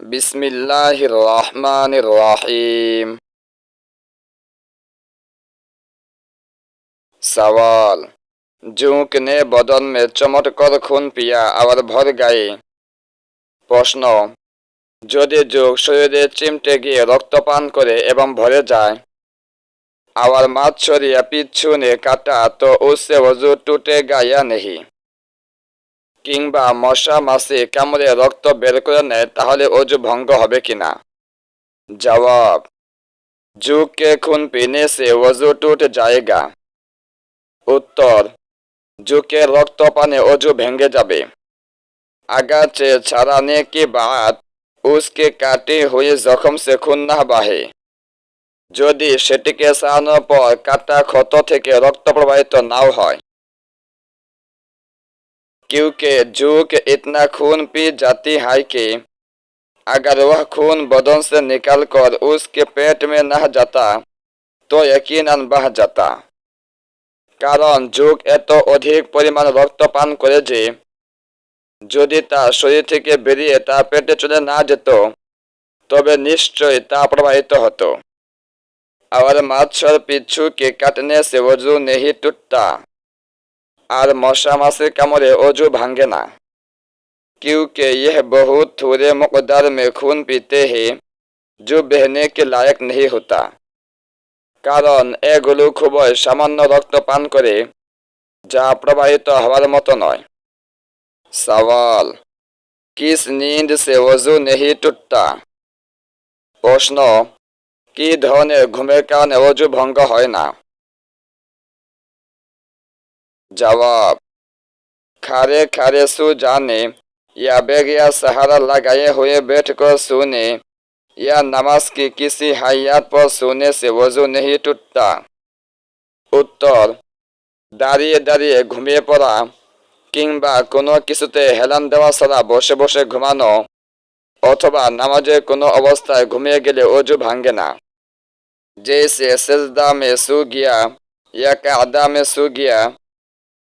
বিসমিল্লাহির রহমানির রহিম सवाल जूक ने बदन में चमट कर खून पिया और भर गए প্রশ্ন যদি যোগ শরীরে চিমটে গিয়ে রক্তপান করে এবং ভরে যায় আবার মাছ ছড়িয়া পিচ্ছু নে কাটা তো উসে वजू टूटेगा या नहीं কিংবা মশা, মাছি কামড়ে রক্ত বের করে নেয়, তাহলে অজু ভঙ্গ হবে কিনা? জবাব, জুকে খুন পিনে সে অজু টুট যায়গা উত্তর, জুকে রক্ত পানে অজু ভেঙে যাবে। আগাছে ছাড়ানে কি বাদ উসকে কাটি হয়ে জখম সে খুন না বাহে। যদি সেটিকে সারানোর পর কাটা ক্ষত থেকে রক্ত প্রবাহিত নাও হয় क्योंकि जूक इतना खून पी जाती है कि अगर वह खून बदन से निकल कर उसके पेट में न जाता तो यकीनन बह जाता কারণ যুগ এত অধিক পরিমাণ রক্ত পান করে যে যদি তা শরীর থেকে বেরিয়ে তা পেটে চলে না যেত তবে নিশ্চয়ই তা প্রবাহিত হতো আর মাছর পিছু কে কাটনে সে ওজু নেহি টুটতা আর মশা মাছের কামড়ে অজু ভাঙ্গে না क्योंकि यह बहुत थोड़े मकदार में खून पीते हैं जो बहने के लायक नहीं होता কারণ এগুলো খুবই সামান্য রক্ত পান করে যা প্রবাহিত হওয়ার মতো নয় সওয়াল কিস নীন্দ সে ওজু নেহি টুটতা প্রশ্ন কি ধরনের ঘুমের কারণে অজু ভঙ্গ হয় না जवाब खारे खारे सो जाने या बैग या सहारा लगाए हुए बैठ कर सोने या नमाज की किसी हयात पर सोने से वजू नहीं टूटता উত্তর দাঁড়িয়ে দাঁড়িয়ে ঘুমিয়ে পড়া কিংবা কোনো কিছুতে হেলান দেওয়া ছাড়া বসে বসে ঘুমানো অথবা নামাজের কোনো অবস্থায় ঘুমিয়ে গেলে অজু ভাঙ্গে না जैसे सजदा में सो गया या कादा में सो गया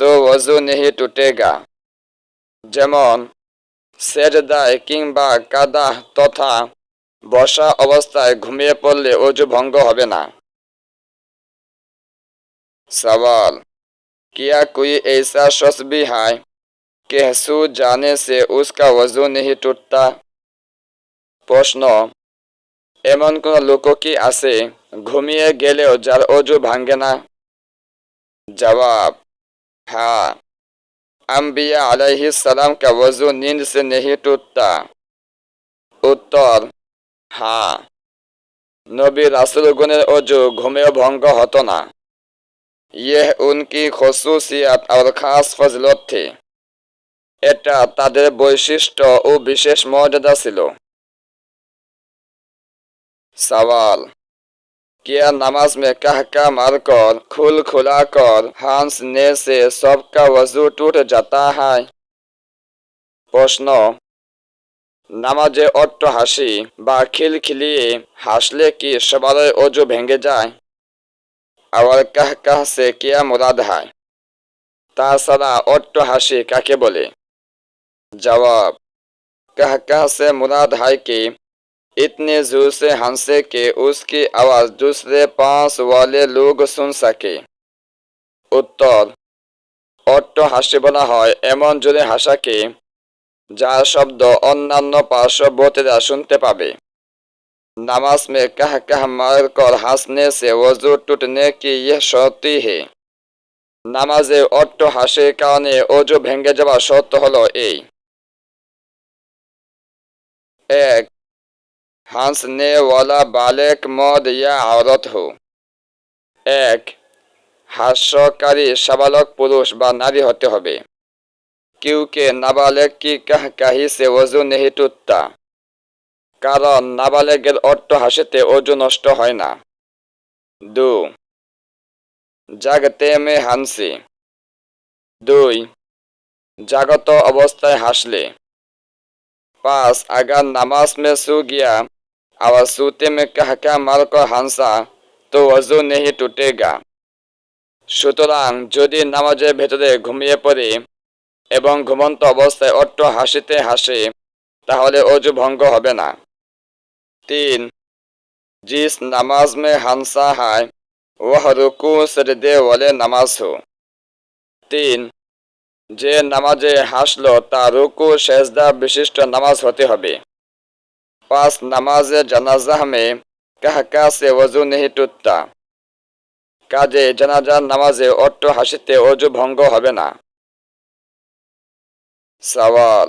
তো ওজু নেহি টুটেগা যেমন সেজদায় কিংবা কাদা তথা বসা অবস্থায় ঘুমিয়ে পড়লে অজু ভঙ্গ হবে না सवाल क्या कोई ऐसा शख्स भी है कि सो जाने से उसका वजू नहीं टूटता প্রশ্ন এমন কোন লোক কি আছে ঘুমিয়ে গেলেও যার অজু ভাঙ্গে না জবাব था अम्बिया सलाम का वजू नींद से नहीं टूटता उत्तर हाँ নবী রাসুলগণের অজু ঘুমেও ভঙ্গ হতো না। ইহ উনকি খসুসিয়াত আর খাস ফজলত। থি এটা তাদের বৈশিষ্ট্য ও বিশেষ মর্যাদা ছিল। সওয়াল क्या नमाज में कह का मार कर खुल खुला कर हंसने से सबका वजू टूट जाता है প্রশ্ন নামাজে অট্ট হাসি বা খিলখিলিয়ে হাসলে কি সবারই অজু ভেঙে যায় আবার কাহ কাহ সে কিয়া মুরাদ হয় তাছাড়া অট্ট হাসি কাকে বলে জবাব कह कह से मुराद है कि इतने जोर से हंसे कि उसकी आवाज दूसरे पास वाले लोग सुन सके উত্তর অট্ট হাসি বলা হয় এমন জোরে হাসাকে যার শব্দ অন্যান্য পার্শ্ববর্তীরা শুনতে পাবে नमाज में कह कह मार कर हंसने से वजू टूटने की यह शर्ती है নামাজে অট্ট হাসির কারণে অজু ভেঙে যাওয়া শর্ত হলো এই এক हंसने वाला बालक मर्द या औरत हो এক হাস্যকারী সাবালক পুরুষ বা নারী হতে হবে क्योंकि नाबालेग की कह कही से वजू नहीं टूटता কারণ নাবালেগের অট্ট হাসিতে অজু নষ্ট হয় না দু জাগতে মে হানসি দুই জাগত অবস্থায় হাসলে पास अगर नमाज में सो गया और सूते में कह क्या मार कर हंसा तो वजू नहीं टूटेगा সুতরাং যদি নামাজের ভেতরে ঘুমিয়ে পড়ে এবং ঘুমন্ত অবস্থায় অট্ট হাসিতে হাসে তাহলে অজু ভঙ্গ হবে না তিন জিস নামাজ মে হানসা হায় ওহ রুকু সরদে ওয়ালে নামাজ হো তিন যে নামাজে হাসলো তা রুকু সেজদা বিশিষ্ট নামাজ হতে হবে পাঁচ নামাজে জানাজাহ মে কাহকা সে ওজু নেহি টুটতা কাজে জানাজার নামাজে অট্ট হাসিতে অজু ভঙ্গ হবে না सवाल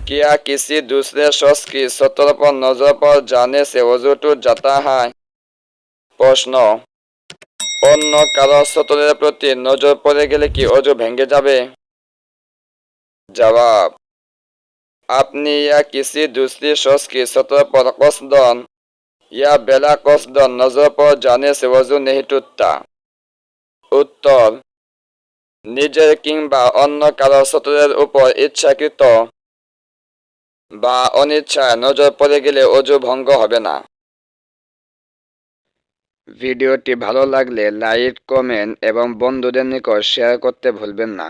क्या किसी दूसरे शख्स की सतर पर नजर पर जाने से वजू टूट जाता है প্রশ্ন অন্য কারো সতরের প্রতি নজর পড়ে গেলে কি অজু ভেঙে যাবে जवाब আপনি কিসি দুসরি শস কি সত পর কসদন ইয়া বেলা কসদন নজর পর জানে সেবজু নেহিটুত্তা উত্তর, নিজের কিংবা অন্য কারও সতরের উপর ইচ্ছাকৃত বা অনিচ্ছায় নজর পড়ে গেলে অজু ভঙ্গ হবে না। ভিডিওটি ভালো লাগলে লাইক, কমেন্ট এবং বন্ধুদের নিকট শেয়ার করতে ভুলবেন না।